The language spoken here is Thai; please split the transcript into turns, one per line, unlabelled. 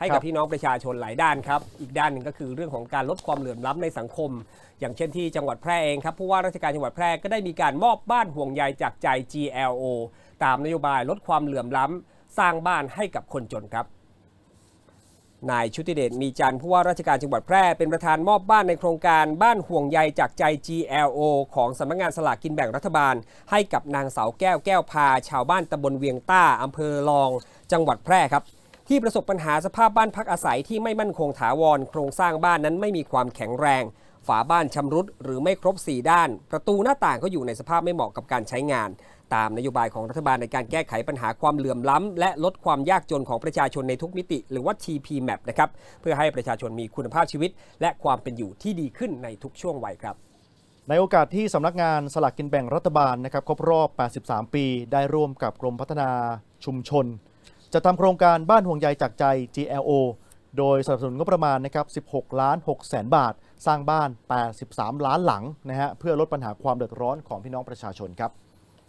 ให้กับพี่น้องประชาชนหลายด้านครับ อีกด้านหนึ่งก็คือเรื่องของการลดความเหลื่อมล้ำในสังคม อย่างเช่นที่จังหวัดแพร่เองครับผู้ว่าราชการจังหวัดแพร่ก็ได้มีการมอบบ้านห่วงใยจากใจ GLO ตามนโยบายลดความเหลื่อมล้ำสร้างบ้านให้กับคนจนครับ นายชุติเดชมีจันทร์ผู้ว่าราชการจังหวัดแพร่เป็นประธานมอบบ้านในโครงการบ้านห่วงใยจากใจ GLO ของสำนักงานสลากกินแบ่งรัฐบาล ให้กับนางสาวแก้วแก้วพา ชาวบ้านตำบลเวียงต้าอำเภอลอง จังหวัดแพร่ครับ ที่ประสบปัญหาสภาพบ้านพักอาศัยที่ไม่มั่นคงถาวร โครงสร้างบ้านนั้นไม่มีความแข็งแรง ฝาบ้านชำรุดหรือไม่ครบ 4 ด้าน ประตูหน้าต่างก็อยู่ในสภาพไม่เหมาะกับการใช้งาน ตามนโยบายของรัฐบาลในการแก้ไขปัญหาความเหลื่อมล้ำ และลดความยากจนของประชาชนในทุกมิติ หรือว่า TPMAP นะครับเพื่อให้ประชาชนมีคุณภาพชีวิต และความเป็นอยู่ที่ดีขึ้นในทุกช่วงวัยครับ
ในโอกาสที่สำนักงานสลากกินแบ่งรัฐบาลนะครับครบรอบ 83 ปี ได้ร่วมกับกรมพัฒนาชุมชน จะทำโครงการบ้านห่วงใยจากใจ GLO โดยสนับสนุนงบประมาณนะครับ 16 ล้าน6แสนบาท สร้างบ้าน 83 ล้านหลังนะฮะเพื่อลดปัญหาความเดือดร้อนของพี่น้องประชาชนครับ